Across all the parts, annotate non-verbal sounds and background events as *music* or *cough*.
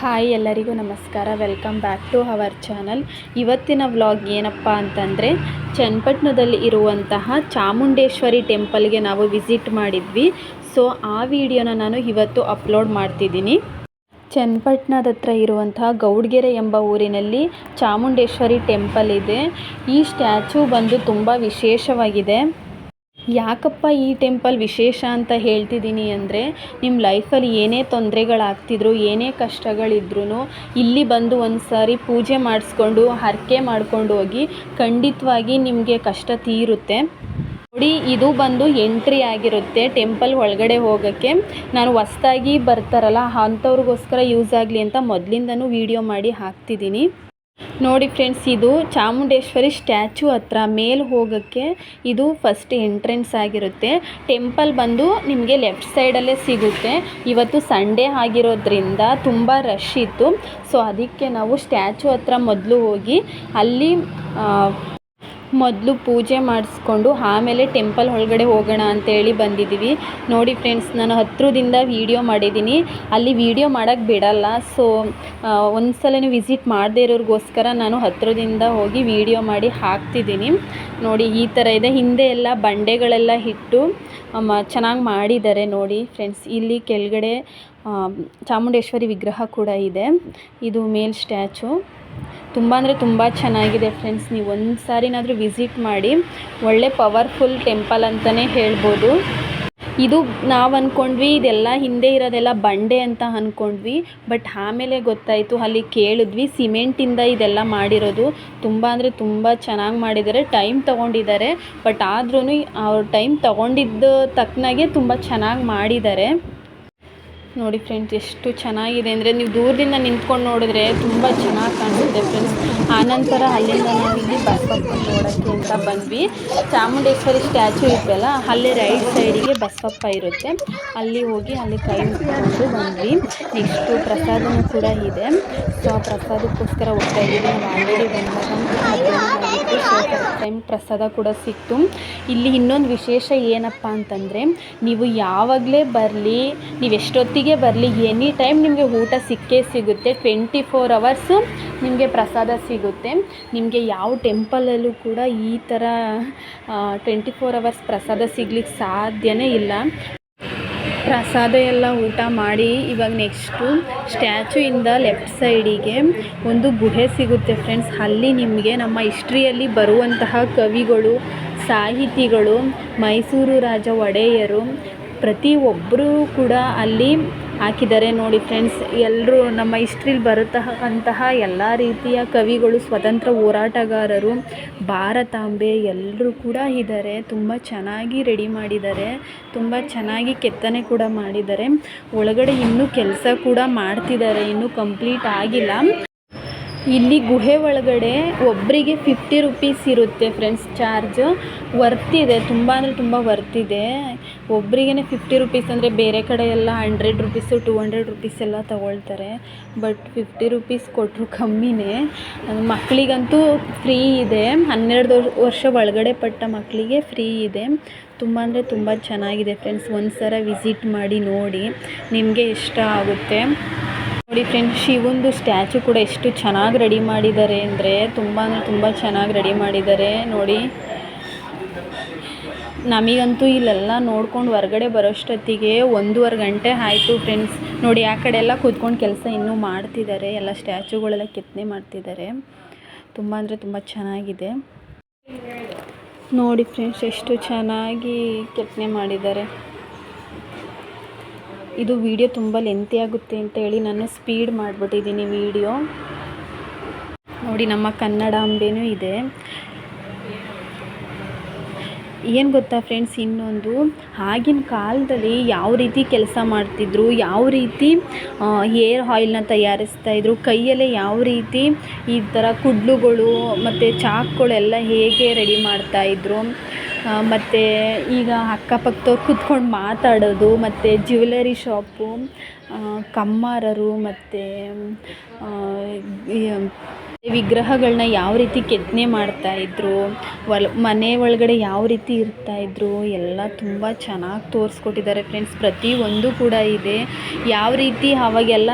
Hi ಎಲ್ಲರಿಗೂ ನಮಸ್ಕಾರ. Welcome back to our channel ಇವತ್ತಿನ ವ್ಲಾಗ್ ಏನಪ್ಪ ಅಂತಂದರೆ, ಚನ್ನಪಟ್ಟಣದಲ್ಲಿ ಇರುವಂತಹ ಚಾಮುಂಡೇಶ್ವರಿ ಟೆಂಪಲ್ಗೆ ನಾವು ವಿಸಿಟ್ ಮಾಡಿದ್ವಿ. ಸೊ ಆ ವಿಡಿಯೋನ ನಾನು ಇವತ್ತು ಅಪ್ಲೋಡ್ ಮಾಡ್ತಿದ್ದೀನಿ. ಚನ್ನಪಟ್ಟಣದ ಹತ್ರ ಇರುವಂತಹ ಗೌಡ್ಗೆರೆ ಎಂಬ ಊರಿನಲ್ಲಿ ಚಾಮುಂಡೇಶ್ವರಿ ಟೆಂಪಲ್ ಇದೆ. ಈ ಸ್ಟ್ಯಾಚು ಬಂದು ತುಂಬ ವಿಶೇಷವಾಗಿದೆ. ಯಾಕಪ್ಪ ಈ ಟೆಂಪಲ್ ವಿಶೇಷ ಅಂತ ಹೇಳ್ತಿದ್ದೀನಿ ಅಂದರೆ ನಿಮ್ಮ ಲೈಫಲ್ಲಿ ಏನೇ ತೊಂದರೆಗಳಾಗ್ತಿದ್ರು, ಏನೇ ಕಷ್ಟಗಳಿದ್ರೂ ಇಲ್ಲಿ ಬಂದು ಒಂದು ಸಾರಿ ಪೂಜೆ ಮಾಡಿಸ್ಕೊಂಡು, ಹರಕೆ ಮಾಡ್ಕೊಂಡು ಹೋಗಿ ಖಂಡಿತವಾಗಿ ನಿಮಗೆ ಕಷ್ಟ ತೀರುತ್ತೆ. ನೋಡಿ, ಇದು ಬಂದು ಎಂಟ್ರಿ ಆಗಿರುತ್ತೆ ಟೆಂಪಲ್ ಒಳಗಡೆ ಹೋಗೋಕ್ಕೆ. ನಾನು ಹೊಸ್ದಾಗಿ ಬರ್ತಾರಲ್ಲ, ಅಂಥವ್ರಿಗೋಸ್ಕರ ಯೂಸ್ ಆಗಲಿ ಅಂತ ಮೊದಲಿಂದನೂ ವೀಡಿಯೋ ಮಾಡಿ ಹಾಕ್ತಿದ್ದೀನಿ. ನೋಡಿ ಫ್ರೆಂಡ್ಸ್, ಇದು ಚಾಮುಂಡೇಶ್ವರಿ ಸ್ಟ್ಯಾಚು ಹತ್ರ ಮೇಲೆ ಹೋಗೋಕ್ಕೆ ಇದು ಫಸ್ಟ್ ಎಂಟ್ರೆನ್ಸ್ ಆಗಿರುತ್ತೆ. ಟೆಂಪಲ್ ಬಂದು ನಿಮಗೆ ಲೆಫ್ಟ್ ಸೈಡಲ್ಲೇ ಸಿಗುತ್ತೆ. ಇವತ್ತು ಸಂಡೇ ಆಗಿರೋದ್ರಿಂದ ತುಂಬ ರಶ್ ಇತ್ತು. ಸೊ, ಅದಕ್ಕೆ ನಾವು ಸ್ಟ್ಯಾಚು ಹತ್ರ ಮೊದಲು ಹೋಗಿ ಅಲ್ಲಿ ಮೊದಲು ಪೂಜೆ ಮಾಡಿಸ್ಕೊಂಡು ಆಮೇಲೆ ಟೆಂಪಲ್ ಒಳಗಡೆ ಹೋಗೋಣ ಅಂತೇಳಿ ಬಂದಿದ್ದೀವಿ. ನೋಡಿ ಫ್ರೆಂಡ್ಸ್, ನಾನು ಹತ್ರದಿಂದ ವೀಡಿಯೋ ಮಾಡಿದ್ದೀನಿ. ಅಲ್ಲಿ ವೀಡಿಯೋ ಮಾಡೋಕ್ಕೆ ಬಿಡಲ್ಲ. ಸೊ ಒಂದು ಸಲ ವಿಸಿಟ್ ಮಾಡದೇ ಇರೋರಿಗೋಸ್ಕರ ನಾನು ಹತ್ರದಿಂದ ಹೋಗಿ ವೀಡಿಯೋ ಮಾಡಿ ಹಾಕ್ತಿದ್ದೀನಿ. ನೋಡಿ, ಈ ಥರ ಇದೆ. ಹಿಂದೆ ಎಲ್ಲ ಬಂಡೆಗಳೆಲ್ಲ ಇಟ್ಟು ಚೆನ್ನಾಗಿ ಮಾಡಿದ್ದಾರೆ ನೋಡಿ ಫ್ರೆಂಡ್ಸ್. ಇಲ್ಲಿ ಕೆಳಗಡೆ ಚಾಮುಂಡೇಶ್ವರಿ ವಿಗ್ರಹ ಕೂಡ ಇದೆ. ಇದು ಮೇಲ್ ಸ್ಟ್ಯಾಚು. ತುಂಬ ಅಂದರೆ ತುಂಬ ಚೆನ್ನಾಗಿದೆ ಫ್ರೆಂಡ್ಸ್. ನೀವು ಒಂದು ಸಾರಿನಾದರೂ ವಿಸಿಟ್ ಮಾಡಿ. ಒಳ್ಳೆ ಪವರ್ಫುಲ್ ಟೆಂಪಲ್ ಅಂತಲೇ ಹೇಳ್ಬೋದು. ಇದು ನಾವು ಅಂದ್ಕೊಂಡ್ವಿ ಇದೆಲ್ಲ ಹಿಂದೆ ಇರೋದೆಲ್ಲ ಬಂಡೆ ಅಂತ ಅಂದ್ಕೊಂಡ್ವಿ ಬಟ್ ಆಮೇಲೆ ಗೊತ್ತಾಯಿತು, ಅಲ್ಲಿ ಕೇಳಿದ್ವಿ. ಸಿಮೆಂಟಿಂದ ಇದೆಲ್ಲ ಮಾಡಿರೋದು. ತುಂಬ ಅಂದರೆ ತುಂಬ ಚೆನ್ನಾಗಿ ಮಾಡಿದ್ದಾರೆ. ಟೈಮ್ ತೊಗೊಂಡಿದ್ದಾರೆ. ಬಟ್ ಆದ್ರೂ ಅವ್ರ ಟೈಮ್ ತೊಗೊಂಡಿದ್ದ ತಕ್ಕನಾಗೆ ತುಂಬ ಚೆನ್ನಾಗಿ ಮಾಡಿದ್ದಾರೆ. ನೋಡಿ ಫ್ರೆಂಡ್ಸ್ ಎಷ್ಟು ಚೆನ್ನಾಗಿದೆ. ಅಂದರೆ ನೀವು ದೂರದಿಂದ ನಿಂತ್ಕೊಂಡು ನೋಡಿದ್ರೆ ತುಂಬ ಚೆನ್ನಾಗಿ ಕಾಣಿಸುತ್ತೆ ಫ್ರೆಂಡ್ಸ್ ಆನಂತರ ಅಲ್ಲಿಂದ ನಾವು ಇಲ್ಲಿ ಬಸವಪ್ಪನ ನೋಡೋಕ್ಕೆ ಅಂತ ಬಂದ್ವಿ. ಚಾಮುಂಡೇಶ್ವರಿ ಸ್ಟ್ಯಾಚು ಇದೆಯಲ್ಲ ಅಲ್ಲಿ ರೈಟ್ ಸೈಡಿಗೆ ಬಸವಪ್ಪ ಇರುತ್ತೆ. ಅಲ್ಲಿ ಹೋಗಿ ಅಲ್ಲಿ ಕೈ ಮುಗಿದು ಬಂದ್ವಿ. ನೆಕ್ಸ್ಟು ಪ್ರಸಾದನೂ ಕೂಡ ಇದೆ. ಸೊ ಆ ಪ್ರಸಾದಕ್ಕೋಸ್ಕರ ಹೋಗ್ತಾ ಇದ್ದೀವಿ. ನಾವು ಆಲ್ರೆಡಿ ಬಂದಾಗ ಟೈಮ್ ಪ್ರಸಾದ ಕೂಡ ಸಿಕ್ತು. ಇಲ್ಲಿ ಇನ್ನೊಂದು ವಿಶೇಷ ಏನಪ್ಪ ಅಂತಂದರೆ, ನೀವು ಯಾವಾಗಲೇ ಬರಲಿ, ನೀವು ಎಷ್ಟೊತ್ತಿಗೆ ಬರಲಿ ಎನಿ ಟೈಮ್ ನಿಮಗೆ ಊಟ ಸಿಕ್ಕೇ ಸಿಗುತ್ತೆ. ಟ್ವೆಂಟಿ ಫೋರ್ ಅವರ್ಸು ನಿಮಗೆ ಪ್ರಸಾದ ಸಿಗುತ್ತೆ. ನಿಮಗೆ ಯಾವ ಟೆಂಪಲಲ್ಲೂ ಕೂಡ ಈ ಥರ ಟ್ವೆಂಟಿ ಫೋರ್ ಅವರ್ಸ್ ಪ್ರಸಾದ ಸಿಗ್ಲಿಕ್ಕೆ ಸಾಧ್ಯವೇ ಇಲ್ಲ. ಪ್ರಸಾದ ಎಲ್ಲ ಊಟ ಮಾಡಿ ಇವಾಗ ನೆಕ್ಸ್ಟು ಸ್ಟ್ಯಾಚುಯಿಂದ ಲೆಫ್ಟ್ ಸೈಡಿಗೆ ಒಂದು ಗುಹೆ ಸಿಗುತ್ತೆ ಫ್ರೆಂಡ್ಸ್. ಅಲ್ಲಿ ನಿಮಗೆ ನಮ್ಮ ಹಿಸ್ಟ್ರಿಯಲ್ಲಿ ಬರುವಂತಹ ಕವಿಗಳು, ಸಾಹಿತಿಗಳು, ಮೈಸೂರು ರಾಜ ಒಡೆಯರು ಪ್ರತಿಯೊಬ್ಬರೂ ಕೂಡ ಅಲ್ಲಿ ಹಾಕಿದ್ದಾರೆ ನೋಡಿ ಫ್ರೆಂಡ್ಸ್ ಎಲ್ಲರೂ ನಮ್ಮ ಹಿಸ್ಟ್ರಿಲಿ ಬರತಕ್ಕಂತಹ ಎಲ್ಲ ರೀತಿಯ ಕವಿಗಳು, ಸ್ವತಂತ್ರ ಹೋರಾಟಗಾರರು, ಭಾರತಾಂಬೆ ಎಲ್ಲರೂ ಕೂಡ ಇದ್ದಾರೆ. ತುಂಬ ಚೆನ್ನಾಗಿ ರೆಡಿ ಮಾಡಿದ್ದಾರೆ. ತುಂಬ ಚೆನ್ನಾಗಿ ಕೆತ್ತನೆ ಕೂಡ ಮಾಡಿದ್ದಾರೆ. ಒಳಗಡೆ ಇನ್ನೂ ಕೆಲಸ ಕೂಡ ಮಾಡ್ತಿದ್ದಾರೆ. ಇನ್ನೂ ಕಂಪ್ಲೀಟ್ ಆಗಿಲ್ಲ. ಇಲ್ಲಿ ಗುಹೆ ಒಳಗಡೆ ಒಬ್ಬರಿಗೆ ಫಿಫ್ಟಿ ರುಪೀಸ್ ಇರುತ್ತೆ ಫ್ರೆಂಡ್ಸ್ ಚಾರ್ಜ್ ವರ್ತಿದೆ ತುಂಬ ಅಂದರೆ ತುಂಬ ವರ್ತಿದೆ ಒಬ್ಬರಿಗೇ ಫಿಫ್ಟಿ ರುಪೀಸ್ ಅಂದರೆ ಬೇರೆ ಕಡೆ ಎಲ್ಲ hundred rupees two hundred rupees ಎಲ್ಲ ತೊಗೊಳ್ತಾರೆ. ಬಟ್ ಫಿಫ್ಟಿ ರುಪೀಸ್ ಕೊಟ್ಟರು ಕಮ್ಮಿನೇ. ಮಕ್ಕಳಿಗಂತೂ ಫ್ರೀ ಇದೆ. ಹನ್ನೆರಡು ವರ್ಷ ಒಳಗಡೆ ಪಟ್ಟ ಮಕ್ಕಳಿಗೆ ಫ್ರೀ ಇದೆ. ತುಂಬ ಅಂದರೆ ತುಂಬ ಚೆನ್ನಾಗಿದೆ ಫ್ರೆಂಡ್ಸ್ ಒಂದು ಸಲ ವಿಸಿಟ್ ಮಾಡಿ ನೋಡಿ. ನಿಮಗೆ ಇಷ್ಟ ಆಗುತ್ತೆ. ನೋಡಿ ಫ್ರೆಂಡ್ಸ್ ಶಿವಂದು ಸ್ಟ್ಯಾಚು ಕೂಡ ಎಷ್ಟು ಚೆನ್ನಾಗಿ ರೆಡಿ ಮಾಡಿದ್ದಾರೆ ಅಂದರೆ ತುಂಬ ಅಂದರೆ ತುಂಬ ಚೆನ್ನಾಗಿ ರೆಡಿ ಮಾಡಿದ್ದಾರೆ. ನೋಡಿ, ನಮಗಂತೂ ಇಲ್ಲೆಲ್ಲ ನೋಡ್ಕೊಂಡು ಹೊರಗಡೆ ಬರೋಷ್ಟೊತ್ತಿಗೆ ಒಂದೂವರೆ ಗಂಟೆ ಆಯಿತು ಫ್ರೆಂಡ್ಸ್ ನೋಡಿ, ಆ ಕಡೆ ಎಲ್ಲ ಕೂತ್ಕೊಂಡು ಕೆಲಸ ಇನ್ನೂ ಮಾಡ್ತಿದ್ದಾರೆ, ಎಲ್ಲ ಸ್ಟ್ಯಾಚುಗಳೆಲ್ಲ ಕೆತ್ತನೆ ಮಾಡ್ತಿದ್ದಾರೆ. ತುಂಬ ಅಂದರೆ ತುಂಬ ಚೆನ್ನಾಗಿದೆ. ನೋಡಿ ಫ್ರೆಂಡ್ಸ್ ಎಷ್ಟು ಚೆನ್ನಾಗಿ ಕೆತ್ತನೆ ಮಾಡಿದ್ದಾರೆ. ಇದು ವಿಡಿಯೋ ತುಂಬ ಲೆಂತಿ ಆಗುತ್ತೆ ಅಂತ ಹೇಳಿ ನಾನು ಸ್ಪೀಡ್ ಮಾಡಿಬಿಟ್ಟಿದ್ದೀನಿ ವಿಡಿಯೋ ನೋಡಿ ನಮ್ಮ ಕನ್ನಡ ಅಂಬೆನೂ ಇದೆ. ಏನು ಗೊತ್ತಾ ಫ್ರೆಂಡ್ಸ್ ಇನ್ನೊಂದು, ಆಗಿನ ಕಾಲದಲ್ಲಿ ಯಾವ ರೀತಿ ಕೆಲಸ ಮಾಡ್ತಿದ್ರು, ಯಾವ ರೀತಿ ಹೇರ್ ಆಯಿಲ್ನ ತಯಾರಿಸ್ತಾ ಇದ್ರು, ಕೈಯಲ್ಲೇ ಯಾವ ರೀತಿ ಈ ಥರ ಕುಡ್ಲುಗಳು ಮತ್ತು ಚಾಕುಗಳೆಲ್ಲ ಹೇಗೆ ರೆಡಿ ಮಾಡ್ತಾಯಿದ್ರು ಮತ್ತು ಈಗ ಅಕ್ಕಪಕ್ಕದವ್ರು ಕೂತ್ಕೊಂಡು ಮಾತಾಡೋದು, ಮತ್ತು ಜ್ಯುವೆಲರಿ ಶಾಪು ಕಮ್ಮಾರರು, ಮತ್ತು ವಿಗ್ರಹಗಳನ್ನ ಯಾವ ರೀತಿ ಕೆತ್ತನೆ ಮಾಡ್ತಾ ಇದ್ರು, ಒಲ್, ಮನೆ ಒಳಗಡೆ ಯಾವ ರೀತಿ ಇರ್ತಾ ಇದ್ರು, ಎಲ್ಲ ತುಂಬ ಚೆನ್ನಾಗಿ ತೋರಿಸ್ಕೊಟ್ಟಿದ್ದಾರೆ ಫ್ರೆಂಡ್ಸ್ ಪ್ರತಿಯೊಂದು ಕೂಡ ಇದೆ. ಯಾವ ರೀತಿ ಆವಾಗೆಲ್ಲ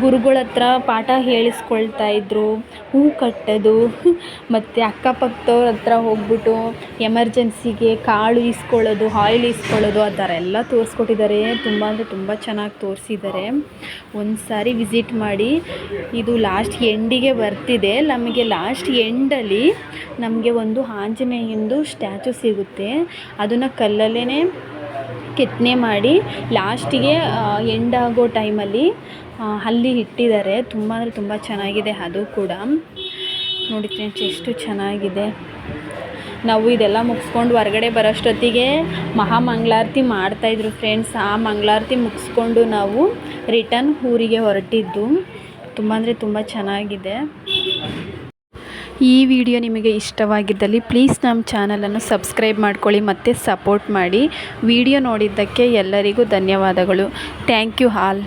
ಗುರುಗಳ ಹತ್ರ ಪಾಠ ಹೇಳಿಸ್ಕೊಳ್ತಾ ಇದ್ದರು ಹೂ ಕಟ್ಟೋದು. *laughs* ಮತ್ತು ಅಕ್ಕಪಕ್ಕದವ್ರ ಹತ್ರ ಹೋಗ್ಬಿಟ್ಟು ಎಮರ್ಜೆನ್ಸಿಗೆ ಕಾಳು ಈಸ್ಕೊಳ್ಳೋದು, ಆಯಿಲ್ ಈಸ್ಕೊಳ್ಳೋದು, ಆ ಥರ ಎಲ್ಲ ತೋರಿಸ್ಕೊಟ್ಟಿದ್ದಾರೆ. ತುಂಬ ಅಂದರೆ ತುಂಬ ಚೆನ್ನಾಗಿ ತೋರಿಸಿದ್ದಾರೆ. ಒಂದು ಸಾರಿ ವಿಸಿಟ್ ಮಾಡಿ. ಇದು ಲಾಸ್ಟ್ ಎಂಡಿಗೆ ಬರ್ತಿದೆ. ನಮಗೆ ಲಾಸ್ಟ್ ಎಂಡಲ್ಲಿ ನಮಗೆ ಒಂದು ಆಂಜನೇಯಂದು ಸ್ಟ್ಯಾಚು ಸಿಗುತ್ತೆ. ಅದನ್ನು ಕಲ್ಲಲ್ಲೇ ಕೆತ್ತನೆ ಮಾಡಿ ಲಾಸ್ಟಿಗೆ ಎಂಡ್ ಆಗೋ ಟೈಮಲ್ಲಿ ಅಲ್ಲಿ ಇಟ್ಟಿದ್ದಾರೆ. ತುಂಬ ಅಂದರೆ ತುಂಬ ಚೆನ್ನಾಗಿದೆ ಅದು ಕೂಡ. ನೋಡಿ ಫ್ರೆಂಡ್ಸ್ ಎಷ್ಟು ಚೆನ್ನಾಗಿದೆ. ನಾವು ಇದೆಲ್ಲ ಮುಗಿಸ್ಕೊಂಡು ಹೊರ್ಗಡೆ ಬರೋಷ್ಟೊತ್ತಿಗೆ ಮಹಾಮಂಗಳಾರತಿ ಮಾಡ್ತಾಯಿದ್ರು ಫ್ರೆಂಡ್ಸ್ ಆ ಮಂಗಳಾರತಿ ಮುಗಿಸ್ಕೊಂಡು ನಾವು ರಿಟರ್ನ್ ಊರಿಗೆ ಹೊರಟಿದ್ದು. ತುಂಬ ಅಂದರೆ ತುಂಬ ಚೆನ್ನಾಗಿದೆ. ಈ ವಿಡಿಯೋ ನಿಮಗೆ ಇಷ್ಟವಾಗಿದ್ದಲ್ಲಿ ಪ್ಲೀಸ್ ನಮ್ಮ ಚಾನಲನ್ನು ಸಬ್ಸ್ಕ್ರೈಬ್ ಮಾಡ್ಕೊಳ್ಳಿ, ಮತ್ತು ಸಪೋರ್ಟ್ ಮಾಡಿ. ವಿಡಿಯೋ ನೋಡಿದ್ದಕ್ಕೆ ಎಲ್ಲರಿಗೂ ಧನ್ಯವಾದಗಳು. Thank you all.